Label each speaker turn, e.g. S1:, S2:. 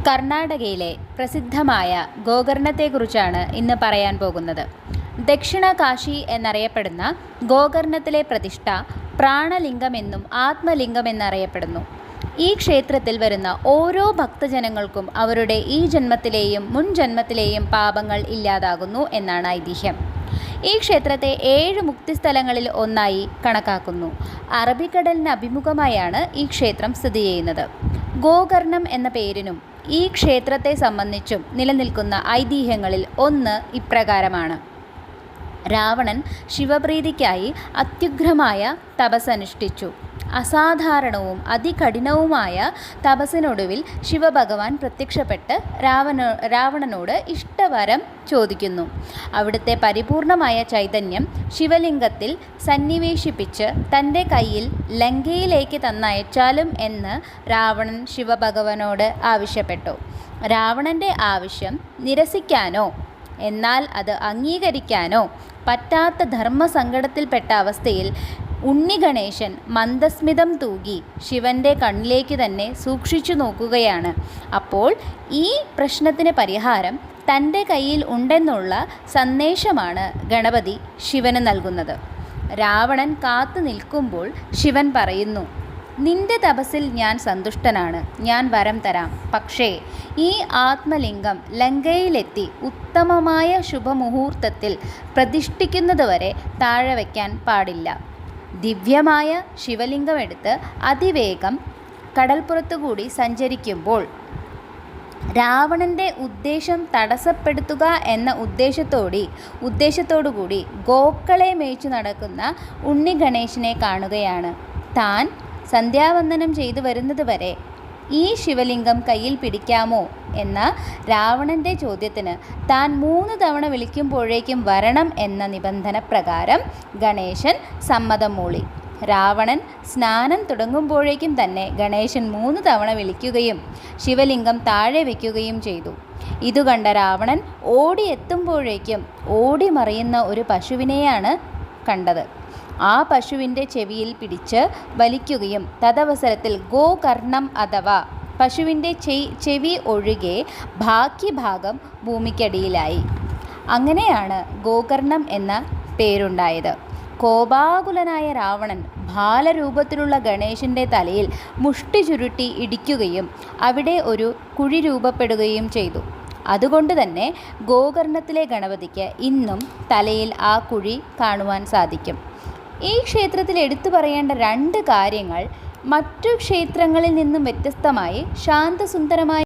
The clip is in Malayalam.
S1: കർണാടകയിലെ പ്രസിദ്ധമായ ഗോകർണത്തെക്കുറിച്ചാണ് ഇന്ന് പറയാൻ പോകുന്നത്. ദക്ഷിണ കാശി എന്നറിയപ്പെടുന്ന ഗോകർണത്തിലെ പ്രതിഷ്ഠ പ്രാണലിംഗമെന്നും ആത്മലിംഗമെന്നറിയപ്പെടുന്നു. ഈ ക്ഷേത്രത്തിൽ വരുന്ന ഓരോ ഭക്തജനങ്ങൾക്കും അവരുടെ ഈ ജന്മത്തിലെയും മുൻ ജന്മത്തിലെയും പാപങ്ങൾ ഇല്ലാതാകുന്നു എന്നാണ് ഐതിഹ്യം. ഈ ക്ഷേത്രത്തെ ഏഴ് മുക്തിസ്ഥലങ്ങളിൽ ഒന്നായി കണക്കാക്കുന്നു. അറബിക്കടലിന് അഭിമുഖമായാണ് ഈ ക്ഷേത്രം സ്ഥിതി ചെയ്യുന്നത്. ഗോകർണം എന്ന പേരിനും ഈ ക്ഷേത്രത്തെ സംബന്ധിച്ചും നിലനിൽക്കുന്ന ഐതിഹ്യങ്ങളിൽ ഒന്ന് ഇപ്രകാരമാണ്. രാവണൻ ശിവപ്രീതിക്കായി അത്യുഗ്രമായ തപസ്സനുഷ്ഠിച്ചു. അസാധാരണവും അതികഠിനവുമായ തപസ്സിനൊടുവിൽ ശിവഭഗവാൻ പ്രത്യക്ഷപ്പെട്ട് രാവണ രാവണനോട് ഇഷ്ടവരം ചോദിക്കുന്നു. അവിടുത്തെ പരിപൂർണമായ ചൈതന്യം ശിവലിംഗത്തിൽ സന്നിവേശിപ്പിച്ച് തന്റെ കയ്യിൽ ലങ്കയിലേക്ക് തന്നയച്ചാലും എന്ന് രാവണൻ ശിവഭഗവാനോട് ആവശ്യപ്പെട്ടു. രാവണന്റെ ആവശ്യം നിരസിക്കാനോ എന്നാൽ അത് അംഗീകരിക്കാനോ പറ്റാത്ത ധർമ്മസങ്കടത്തിൽപ്പെട്ട അവസ്ഥയിൽ ഉണ്ണി ഗണേശൻ മന്ദസ്മിതം തൂകി ശിവന്റെ കണ്ണിലേക്ക് തന്നെ സൂക്ഷിച്ചു നോക്കുകയാണ്. അപ്പോൾ ഈ പ്രശ്നത്തിന് പരിഹാരം തന്റെ കയ്യിൽ ഉണ്ടെന്നുള്ള സന്ദേശമാണ് ഗണപതി ശിവന് നൽകുന്നത്. രാവണൻ കാത്തു നിൽക്കുമ്പോൾ ശിവൻ പറയുന്നു നിന്റെ തപസ്സിൽ ഞാൻ സന്തുഷ്ടനാണ്. ഞാൻ വരം തരാം. പക്ഷേ ഈ ആത്മലിംഗം ലങ്കയിലെത്തി ഉത്തമമായ ശുഭമുഹൂർത്തത്തിൽ പ്രതിഷ്ഠിക്കുന്നതുവരെ താഴെ വയ്ക്കാൻ പാടില്ല. ദിവ്യമായ ശിവലിംഗമെടുത്ത് അതിവേഗം കടൽപ്പുറത്തുകൂടി സഞ്ചരിക്കുമ്പോൾ രാവണന്റെ ഉദ്ദേശം തടസ്സപ്പെടുത്തുക എന്ന ഉദ്ദേശത്തോടി ഉദ്ദേശത്തോടുകൂടി ഗോക്കളെ മേയിച്ചു നടക്കുന്ന ഉണ്ണി ഗണേശനെ കാണുകയാണ്. താൻ സന്ധ്യാവന്ദനം ചെയ്തു വരുന്നതുവരെ ഈ ശിവലിംഗം കയ്യിൽ പിടിക്കാമോ എന്ന രാവണന്റെ ചോദ്യത്തിന് താൻ മൂന്ന് തവണ വിളിക്കുമ്പോഴേക്കും വരണം എന്ന നിബന്ധന പ്രകാരം ഗണേശൻ സമ്മതം മൂളി. രാവണൻ സ്നാനം തുടങ്ങുമ്പോഴേക്കും തന്നെ ഗണേശൻ മൂന്ന് തവണ വിളിക്കുകയും ശിവലിംഗം താഴെ വയ്ക്കുകയും ചെയ്തു. ഇതു കണ്ട രാവണൻ ഓടിയെത്തുമ്പോഴേക്കും ഓടി മറിയുന്ന ഒരു പശുവിനെയാണ് കണ്ടത്. ആ പശുവിന്റെ ചെവിയിൽ പിടിച്ച് വലിക്കുകയും തദവസരത്തിൽ ഗോകർണം അഥവാ പശുവിന്റെ ചെവി ഒഴികെ ബാക്കി ഭാഗം ഭൂമിക്കടിയിലായി. അങ്ങനെയാണ് ഗോകർണം എന്ന പേരുണ്ടായത്. കോപാകുലനായ രാവണൻ ബാലരൂപത്തിലുള്ള ഗണേശന്റെ തലയിൽ മുഷ്ടി ചുരുട്ടി ഇടിക്കുകയും അവിടെ ഒരു കുഴി രൂപപ്പെടുകയും ചെയ്തു. അതുകൊണ്ട് തന്നെ ഗോകർണത്തിലെ ഗണപതിക്ക് ഇന്നും തലയിൽ ആ കുഴി കാണുവാൻ സാധിക്കും. ഈ ക്ഷേത്രത്തിൽ എടുത്തു പറയേണ്ട രണ്ട് കാര്യങ്ങൾ മറ്റു ക്ഷേത്രങ്ങളിൽ നിന്നും വ്യത്യസ്തമായി ശാന്തസുന്ദരമായ